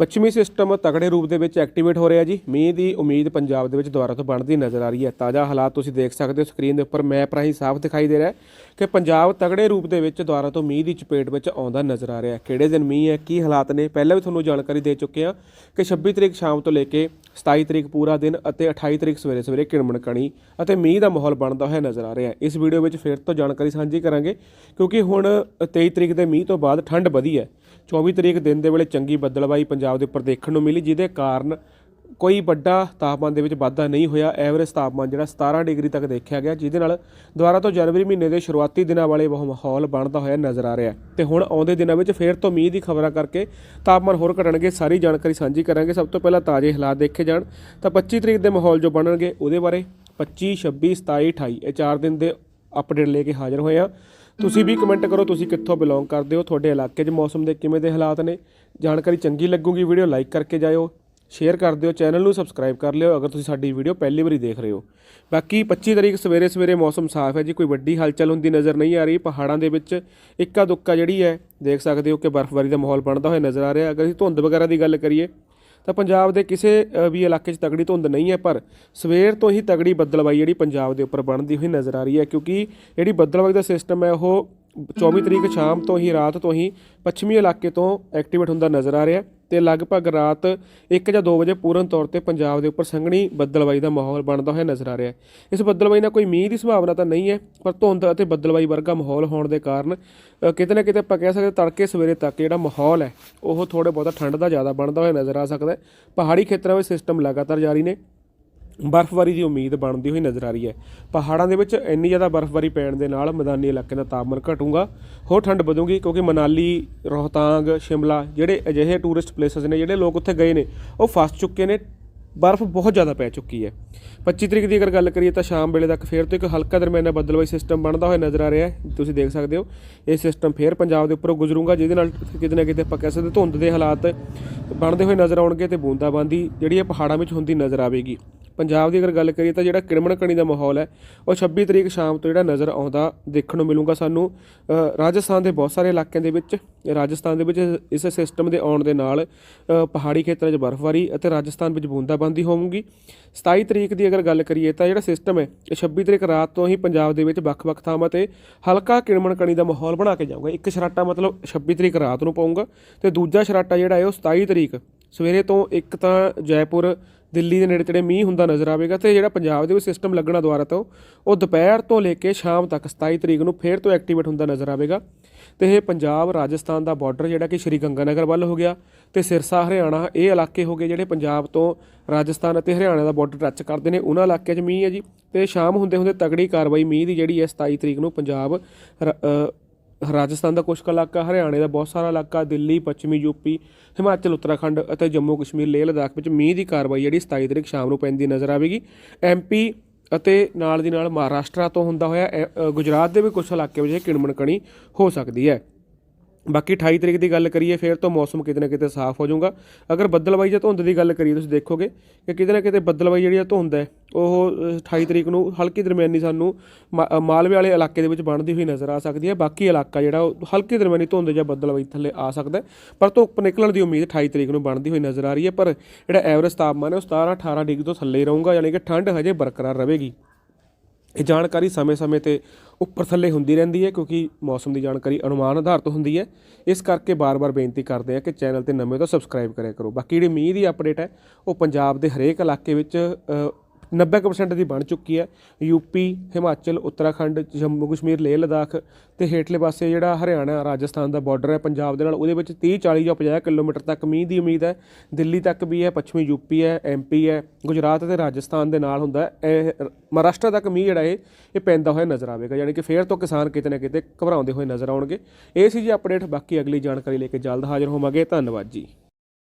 ਪੱਛਮੀ ਸਿਸਟਮ ਤਗੜੇ ਰੂਪ ਦੇ ਵਿੱਚ ਐਕਟੀਵੇਟ ਹੋ ਰਿਹਾ ਜੀ। ਮੀਂਹ ਦੀ ਉਮੀਦ ਪੰਜਾਬ ਦੇ ਵਿੱਚ ਦੁਬਾਰਾ ਤੋਂ ਬਣਦੀ ਨਜ਼ਰ ਆ ਰਹੀ ਹੈ। ਤਾਜ਼ਾ ਹਾਲਾਤ ਤੁਸੀਂ ਦੇਖ ਸਕਦੇ ਹੋ ਸਕਰੀਨ ਦੇ ਉੱਪਰ ਮੈਪ ਰਾਹੀਂ ਸਾਫ਼ ਦਿਖਾਈ ਦੇ ਰਿਹਾ ਕਿ ਪੰਜਾਬ ਤਗੜੇ ਰੂਪ ਦੇ ਵਿੱਚ ਦੁਬਾਰਾ ਤੋਂ ਮੀਂਹ ਦੀ ਚਪੇਟ ਵਿੱਚ ਆਉਂਦਾ ਨਜ਼ਰ ਆ ਰਿਹਾ ਹੈ। ਕਿਹੜੇ ਦਿਨ ਮੀਂਹ ਹੈ, ਕੀ ਹਾਲਾਤ ਨੇ? ਪਹਿਲਾਂ ਵੀ ਤੁਹਾਨੂੰ ਜਾਣਕਾਰੀ ਦੇ ਚੁੱਕੇ ਹਾਂ ਕਿ 26 ਤਰੀਕ ਸ਼ਾਮ ਤੋਂ ਲੈ ਕੇ 27 ਤਰੀਕ ਪੂਰਾ ਦਿਨ ਅਤੇ 28 ਤਰੀਕ ਸਵੇਰੇ ਸਵੇਰੇ ਕਿਣਮਣ ਕਣੀ ਅਤੇ ਮੀਂਹ ਦਾ ਮਾਹੌਲ ਬਣਦਾ ਹੋਇਆ ਨਜ਼ਰ ਆ ਰਿਹਾ ਹੈ। ਇਸ ਵੀਡੀਓ ਵਿੱਚ ਫਿਰ ਤੋਂ ਜਾਣਕਾਰੀ ਸਾਂਝੀ ਕਰਾਂਗੇ, ਕਿਉਂਕਿ ਹੁਣ 23 ਤਰੀਕ ਦੇ ਮੀਂਹ ਤੋਂ ਬਾਅਦ ਠੰਡ ਵਧੀ ਹੈ। 24 ਤਰੀਕ ਦਿਨ ਦੇ ਵੇਲੇ ਚੰਗੀ ਬੱਦਲਬਾਈ ਪੰਜਾਬ ਦੇ ਉੱਪਰ ਦੇਖਣ ਨੂੰ ਮਿਲੀ, ਜਿਹਦੇ ਕਾਰਨ ਕੋਈ ਵੱਡਾ ਤਾਪਮਾਨ ਦੇ ਵਿੱਚ ਵਾਧਾ ਨਹੀਂ ਹੋਇਆ। ਐਵਰੇਜ ਤਾਪਮਾਨ ਜਿਹੜਾ 17 ਡਿਗਰੀ ਤੱਕ ਦੇਖਿਆ ਗਿਆ, ਜਿਹਦੇ ਨਾਲ ਦੁਬਾਰਾ ਤੋਂ ਜਨਵਰੀ ਮਹੀਨੇ ਦੇ ਸ਼ੁਰੂਆਤੀ ਦਿਨਾਂ ਵਾਲੇ ਉਹ ਮਾਹੌਲ ਬਣਦਾ ਹੋਇਆ ਨਜ਼ਰ ਆ ਰਿਹਾ ਹੈ। ਤੇ ਹੁਣ ਆਉਂਦੇ ਦਿਨਾਂ ਵਿੱਚ ਫੇਰ ਤੋਂ ਮੀਂਹ ਦੀ ਖਬਰਾਂ ਕਰਕੇ ਤਾਪਮਾਨ ਹੋਰ ਘਟਣਗੇ, ਸਾਰੀ ਜਾਣਕਾਰੀ ਸਾਂਝੀ ਕਰਾਂਗੇ। ਸਭ ਤੋਂ ਪਹਿਲਾਂ ਤਾਜ਼ੇ ਹਾਲਾਤ ਦੇਖੇ ਜਾਣ, ਤਾਂ 25 ਤਰੀਕ ਦੇ ਮਾਹੌਲ ਜੋ ਬਣਨਗੇ ਉਹਦੇ ਬਾਰੇ 25 26 27 28 ਇਹ ਚਾਰ ਦਿਨ ਦੇ ਅਪਡੇਟ ਲੈ ਕੇ ਹਾਜ਼ਰ ਹੋਏ ਆ ਤੁਸੀਂ ਵੀ ਕਮੈਂਟ ਕਰੋ, ਤੁਸੀਂ ਕਿੱਥੋਂ ਬਿਲੋਂਗ ਕਰਦੇ ਹੋ, ਤੁਹਾਡੇ ਇਲਾਕੇ 'ਚ ਮੌਸਮ ਦੇ ਕਿਵੇਂ ਦੇ ਹਾਲਾਤ ਨੇ? ਜਾਣਕਾਰੀ ਚੰਗੀ ਲੱਗੂਗੀ ਵੀਡੀਓ ਲਾਈਕ ਕਰਕੇ ਜਾਇਓ। ਸ਼ੇਅਰ ਕਰ ਦਿਓ ਚੈਨਲ ਨੂੰ ਸਬਸਕ੍ਰਾਈਬ ਕਰ ਲਿਓ ਅਗਰ ਤੁਸੀਂ ਸਾਡੀ ਵੀਡੀਓ ਪਹਿਲੀ ਵਾਰੀ ਦੇਖ ਰਹੇ ਹੋ। ਬਾਕੀ 25 ਤਰੀਕ ਸਵੇਰੇ ਸਵੇਰੇ ਮੌਸਮ ਸਾਫ਼ ਹੈ ਜੀ, ਕੋਈ ਵੱਡੀ ਹਲਚਲ ਹੁੰਦੀ ਨਜ਼ਰ ਨਹੀਂ ਆ ਰਹੀ। ਪਹਾੜਾਂ ਦੇ ਵਿੱਚ ਇੱਕਾ ਦੁੱਕਾ ਜਿਹੜੀ ਹੈ, ਦੇਖ ਸਕਦੇ ਹੋ ਕਿ ਬਰਫ਼ਬਾਰੀ ਦਾ ਮਾਹੌਲ ਬਣਦਾ ਹੋਇਆ ਨਜ਼ਰ ਆ ਰਿਹਾ। ਅਗਰ ਅਸੀਂ ਧੁੰਦ ਵਗੈਰਾ ਦੀ ਗੱਲ ਕਰੀਏ, ਤਾਂ ਪੰਜਾਬ ਦੇ ਕਿਸੇ ਵੀ ਇਲਾਕੇ 'ਚ ਤਗੜੀ ਧੁੰਦ ਨਹੀਂ ਹੈ, ਪਰ ਸਵੇਰ ਤੋਂ ਹੀ ਤਗੜੀ ਬੱਦਲਬਾਈ ਜਿਹੜੀ ਪੰਜਾਬ ਦੇ ਉੱਪਰ ਬਣਦੀ ਹੋਈ ਨਜ਼ਰ ਆ ਰਹੀ ਹੈ, ਕਿਉਂਕਿ ਜਿਹੜੀ ਬੱਦਲਬਾਈ ਦਾ ਸਿਸਟਮ ਹੈ, ਉਹ 24 ਤਰੀਕ ਸ਼ਾਮ ਤੋਂ ਹੀ, ਰਾਤ ਤੋਂ ਹੀ ਪੱਛਮੀ ਇਲਾਕੇ ਤੋਂ ਐਕਟੀਵੇਟ ਹੁੰਦਾ ਨਜ਼ਰ ਆ ਰਿਹਾ। ਤੇ ਲਗਭਗ ਰਾਤ 1 ਜਾਂ 2 ਵਜੇ ਪੂਰਨ ਤੌਰ ਤੇ ਪੰਜਾਬ ਦੇ ਉੱਪਰ ਸੰਘਣੀ ਬੱਦਲਬਾਈ ਦਾ ਮਾਹੌਲ ਬਣਦਾ ਹੋਇਆ ਨਜ਼ਰ ਆ ਰਿਹਾ ਹੈ। ਇਸ ਬੱਦਲਬਾਈ ਨਾਲ ਕੋਈ ਮੀਂਹ ਦੀ ਸੰਭਾਵਨਾ ਤਾਂ ਨਹੀਂ ਹੈ, ਪਰ ਧੁੰਦ ਅਤੇ ਬੱਦਲਬਾਈ ਵਰਗਾ ਮਾਹੌਲ ਹੋਣ ਦੇ ਕਾਰਨ ਕਿਤੇ ਨਾ ਕਿਤੇ ਆਪਾਂ ਕਹਿ ਸਕਦੇ ਤੜਕੇ ਸਵੇਰੇ ਤੱਕ ਜਿਹੜਾ ਮਾਹੌਲ ਹੈ, ਉਹ ਥੋੜੇ ਬਹੁਤਾ ਠੰਡ ਦਾ ਜ਼ਿਆਦਾ ਬਣਦਾ ਹੋਇਆ ਨਜ਼ਰ ਆ ਸਕਦਾ ਹੈ। ਪਹਾੜੀ ਖੇਤਰਾਂ ਵਿੱਚ ਸਿਸਟਮ ਲਗਾਤਾਰ ਜਾਰੀ ਨੇ। ਬਰਫ਼ਬਾਰੀ ਦੀ ਉਮੀਦ ਬਣਦੀ ਹੋਈ ਨਜ਼ਰ ਆ ਰਹੀ ਹੈ। ਪਹਾੜਾਂ ਦੇ ਵਿੱਚ ਇੰਨੀ ਜ਼ਿਆਦਾ ਬਰਫ਼ਬਾਰੀ ਪੈਣ ਦੇ ਨਾਲ ਮੈਦਾਨੀ ਇਲਾਕੇ ਦਾ ਤਾਪਮਾਨ ਘਟੂਗਾ। ਹੋਰ ਠੰਡ ਵਧੂਗੀ ਕਿਉਂਕਿ ਮਨਾਲੀ, ਰੋਹਤਾਂਗ, ਸ਼ਿਮਲਾ ਜਿਹੜੇ ਅਜਿਹੇ ਟੂਰਿਸਟ ਪਲੇਸਸ ਨੇ, ਜਿਹੜੇ ਲੋਕ ਉੱਥੇ ਗਏ ਨੇ, ਉਹ ਫਸ ਚੁੱਕੇ ਨੇ। ਬਰਫ਼ ਬਹੁਤ ਜ਼ਿਆਦਾ ਪੈ ਚੁੱਕੀ ਹੈ। 25 ਤਰੀਕ ਦੀ ਅਗਰ ਗੱਲ ਕਰੀਏ ਤਾਂ ਸ਼ਾਮ ਵੇਲੇ ਤੱਕ ਫੇਰ ਤੋਂ ਇੱਕ ਹਲਕਾ ਦਰਮਿਆਨਾ ਬੱਦਲਵਾਈ ਸਿਸਟਮ ਬਣਦਾ ਹੋਇਆ ਨਜ਼ਰ ਆ ਰਿਹਾ ਹੈ। ਤੁਸੀਂ ਦੇਖ ਸਕਦੇ ਹੋ, ਇਹ ਸਿਸਟਮ ਫੇਰ ਪੰਜਾਬ ਦੇ ਉੱਪਰੋਂ ਗੁਜ਼ਰੂਗਾ, ਜਿਹਦੇ ਨਾਲ ਕਿਤੇ ਨਾ ਕਿਤੇ ਆਪਾਂ ਕਹਿ ਸਕਦੇ ਧੁੰਦ ਦੇ ਹਾਲਾਤ ਬਣਦੇ ਹੋਏ ਨਜ਼ਰ ਆਉਣਗੇ ਤੇ ਬੂੰਦਾਬਾਂਦੀ ਜਿਹੜੀ ਇਹ ਪਹਾੜਾਂ ਵਿੱਚ ਹੁੰਦੀ ਨਜ਼ਰ ਆਵੇਗੀ। ਪੰਜਾਬ ਦੀ ਅਗਰ ਗੱਲ ਕਰੀਏ ਤਾਂ ਜਿਹੜਾ ਕਿਣਮਣ ਕਣੀ ਦਾ ਮਾਹੌਲ ਹੈ, ਉਹ 26 ਤਰੀਕ ਸ਼ਾਮ ਤੋਂ ਜਿਹੜਾ ਨਜ਼ਰ ਆਉਂਦਾ, ਦੇਖਣ ਨੂੰ ਮਿਲੂਗਾ ਸਾਨੂੰ। ਰਾਜਸਥਾਨ ਦੇ ਬਹੁਤ ਸਾਰੇ ਇਲਾਕਿਆਂ ਦੇ ਵਿੱਚ, ਰਾਜਸਥਾਨ ਦੇ ਵਿੱਚ ਇਸ ਸਿਸਟਮ ਦੇ ਆਉਣ ਦੇ ਨਾਲ ਪਹਾੜੀ ਖੇਤਰਾਂ 'ਚ ਬਰਫ਼ਬਾਰੀ ਅਤੇ ਰਾਜਸਥਾਨ ਵਿੱਚ ਬੂੰਦਾਬਾਂਦੀ ਹੋਵੇਗੀ 27 ਤਰੀਕ ਦੀ ਅਗਰ ਗੱਲ ਕਰੀਏ ਤਾਂ ਜਿਹੜਾ ਸਿਸਟਮ ਹੈ, ਇਹ 26 ਤਰੀਕ ਰਾਤ ਤੋਂ ਹੀ ਪੰਜਾਬ ਦੇ ਵਿੱਚ ਵੱਖ-ਵੱਖ ਥਾਵਾਂ ਤੇ ਹਲਕਾ ਕਿਣਮਣ ਕਣੀ ਦਾ ਮਾਹੌਲ ਬਣਾ ਕੇ ਜਾਊਗਾ। ਇੱਕ ਸ਼ਰਾਟਾ ਮਤਲਬ 26 ਤਰੀਕ ਰਾਤ ਨੂੰ ਪਾਊਗਾ ਤੇ ਦੂਜਾ ਸ਼ਰਾਟਾ ਜਿਹੜਾ ਹੈ ਉਹ 27 ਤਰੀਕ ਸਵੇਰੇ ਤੋਂ ਇੱਕ ਤਾਂ ਜੈਪੁਰ ਦਿੱਲੀ ਦੇ ਨੇੜੇ ਤੇੜੇ ਮੀਂਹ ਹੁੰਦਾ ਨਜ਼ਰ ਆਵੇਗਾ ਤੇ ਜਿਹੜਾ ਪੰਜਾਬ ਦੇ ਵਿੱਚ ਸਿਸਟਮ ਲੱਗਣਾ ਦੁਆਰਾ ਤੋਂ ਉਹ ਦੁਪਹਿਰ ਤੋਂ ਲੈ ਕੇ ਸ਼ਾਮ ਤੱਕ 27 ਤਰੀਕ ਨੂੰ ਫੇਰ ਤੋਂ ਐਕਟੀਵੇਟ ਹੁੰਦਾ ਨਜ਼ਰ ਆਵੇਗਾ। ਤੇ ਇਹ ਪੰਜਾਬ, ਰਾਜਸਥਾਨ ਦਾ ਬਾਰਡਰ ਜਿਹੜਾ ਕਿ ਸ਼੍ਰੀ ਗੰਗਾਨਗਰ ਵੱਲ ਹੋ ਗਿਆ ਤੇ ਸਿਰਸਾ, ਹਰਿਆਣਾ ਇਹ ਇਲਾਕੇ ਹੋ ਗਏ ਜਿਹੜੇ ਪੰਜਾਬ ਤੋਂ ਰਾਜਸਥਾਨ ਅਤੇ ਹਰਿਆਣਾ ਦਾ ਬਾਰਡਰ ਟੱਚ ਕਰਦੇ ਨੇ। ਉਹਨਾਂ ਇਲਾਕਿਆਂ 'ਚ ਮੀਂਹ ਹੈ ਜੀ ਤੇ ਸ਼ਾਮ ਹੁੰਦੇ ਹੁੰਦੇ ਤਗੜੀ ਕਾਰਵਾਈ ਮੀਂਹ ਦੀ ਜਿਹੜੀ ਹੈ 27 ਤਰੀਕ ਨੂੰ ਪੰਜਾਬ, ਰ- ਰਾਜਸਥਾਨ ਦਾ ਕੁਝ ਕੁ ਇਲਾਕਾ, ਹਰਿਆਣੇ ਦਾ ਬਹੁਤ ਸਾਰਾ ਇਲਾਕਾ, ਦਿੱਲੀ, ਪੱਛਮੀ ਯੂਪੀ ਹਿਮਾਚਲ, ਉੱਤਰਾਖੰਡ ਅਤੇ ਜੰਮੂ ਕਸ਼ਮੀਰ ਲੇਹ ਲਦਾਖ ਵਿੱਚ ਮੀਂਹ ਦੀ ਕਾਰਵਾਈ ਜਿਹੜੀ 27 ਤਰੀਕ ਸ਼ਾਮ ਨੂੰ ਪੈਂਦੀ ਨਜ਼ਰ ਆਵੇਗੀ। ਐਮਪੀ ਅਤੇ ਨਾਲ ਦੀ ਨਾਲ ਮਹਾਰਾਸ਼ਟਰ ਤੋਂ ਹੁੰਦਾ ਹੋਇਆ ਐ- ਗੁਜਰਾਤ ਦੇ ਵੀ ਕੁਝ ਇਲਾਕੇ ਵਿੱਚ ਕਿਣਮਣ ਕਣੀ ਹੋ ਸਕਦੀ ਹੈ। ਬਾਕੀ 28 ਤਰੀਕ ਦੀ ਗੱਲ ਕਰੀਏ ਫਿਰ ਤੋਂ ਮੌਸਮ ਕਿਤੇ ਨਾ ਕਿਤੇ ਸਾਫ਼ ਹੋ ਜਾਊਗਾ। ਅਗਰ ਬੱਦਲਬਾਈ ਜਾਂ ਧੁੰਦ ਦੀ ਗੱਲ ਕਰੀਏ ਤੁਸੀਂ ਦੇਖੋਗੇ ਕਿ ਕਿਤੇ ਨਾ ਕਿਤੇ ਬੱਦਲਬਾਈ ਜਿਹੜੀ ਆ ਧੁੰਦ ਹੈ ਉਹ ਅ, 28 ਤਰੀਕ ਨੂੰ ਹਲਕੀ ਦਰਮਿਆਨੀ ਸਾਨੂੰ ਮਾ- ਮਾਲਵੇ ਵਾਲੇ ਇਲਾਕੇ ਦੇ ਵਿੱਚ ਬਣਦੀ ਹੋਈ ਨਜ਼ਰ ਆ ਸਕਦੀ ਹੈ। ਬਾਕੀ ਇਲਾਕਾ ਜਿਹੜਾ ਉਹ ਹਲਕੀ ਦਰਮਿਆਨੀ ਧੁੰਦ ਜਾਂ ਬੱਦਲਬਾਈ ਥੱਲੇ ਆ ਸਕਦਾ ਪਰ ਧੁੱਪ ਨਿਕਲਣ ਦੀ ਉਮੀਦ 28 ਤਰੀਕ ਨੂੰ ਬਣਦੀ ਹੋਈ ਨਜ਼ਰ ਆ ਰਹੀ ਹੈ ਪਰ ਜਿਹੜਾ ਐਵਰੇਜ ਤਾਪਮਾਨ ਹੈ ਉਹ 17 18 ਡਿਗਰੀ ਤੋਂ ਥੱਲੇ ਹੀ ਰਹੂਗਾ ਯਾਨੀ ਕਿ ਠੰਡ ਹਜੇ ਬਰਕਰਾਰ ਰਹੇਗੀ। ਇਹ ਜਾਣਕਾਰੀ ਸਮੇਂ-ਸਮੇਂ ਤੇ ਉੱਪਰ ਥੱਲੇ ਹੁੰਦੀ ਰਹਿੰਦੀ ਹੈ ਕਿਉਂਕਿ ਮੌਸਮ ਦੀ ਜਾਣਕਾਰੀ ਅਨੁਮਾਨ ਆਧਾਰਿਤ ਹੁੰਦੀ ਹੈ। ਇਸ ਕਰਕੇ ਬਾਰ-ਬਾਰ ਬੇਨਤੀ ਕਰਦੇ ਆ ਕਿ ਚੈਨਲ ਤੇ ਨਵੇਂ ਤੋਂ ਸਬਸਕ੍ਰਾਈਬ ਕਰਿਆ ਕਰੋ। ਬਾਕੀ ਜਿਹੜੀ ਮੀਂਹ ਦੀ ਅਪਡੇਟ ਹੈ, ਉਹ ਪੰਜਾਬ ਦੇ ਹਰੇਕ ਇਲਾਕੇ ਵਿੱਚ 90% ਦੀ ਬਣ ਚੁੱਕੀ ਹੈ। ਯੂਪੀ ਹਿਮਾਚਲ, ਉੱਤਰਾਖੰਡ, ਜੰਮੂ ਕਸ਼ਮੀਰ, ਲੇਹ ਲਦਾਖ ਤੇ ਹੇਠਲੇ ਪਾਸੇ ਜਿਹੜਾ ਹਰਿਆਣਾ, ਰਾਜਸਥਾਨ ਦਾ ਬਾਰਡਰ ਹੈ। ਪੰਜਾਬ ਦੇ ਨਾਲ ਉਹਦੇ ਵਿੱਚ 30 40 ਜਾਂ 50 ਕਿਲੋਮੀਟਰ ਤੱਕ ਮੀਂਹ ਦੀ ਉਮੀਦ ਹੈ। ਦਿੱਲੀ ਤੱਕ ਵੀ ਹੈ, ਪੱਛਮੀ ਯੂਪੀ ਹੈ ਐਮਪੀ ਹੈ, ਗੁਜਰਾਤ ਤੇ ਰਾਜਸਥਾਨ ਦੇ ਨਾਲ ਹੁੰਦਾ ਹੈ। ਇਹ ਮਹਾਰਾਸ਼ਟਰ ਤੱਕ ਮੀਂਹ ਜਿਹੜਾ ਇਹ ਇਹ ਪੈਂਦਾ ਹੋਇਆ ਨਜ਼ਰ ਆਵੇਗਾ। ਯਾਨੀ ਕਿ ਫੇਰ ਤੋਂ ਕਿਸਾਨ ਕਿਤੇ ਨਾ ਕਿਤੇ ਘਬਰਾਉਂਦੇ ਹੋਏ ਨਜ਼ਰ ਆਉਣਗੇ। ਇਹ ਸੀ ਜੀ ਅਪਡੇਟ ਬਾਕੀ ਅਗਲੀ ਜਾਣਕਾਰੀ ਲੈ ਕੇ ਜਲਦ ਹਾਜ਼ਰ ਹੋਵਾਂਗੇ। ਧੰਨਵਾਦ ਜੀ।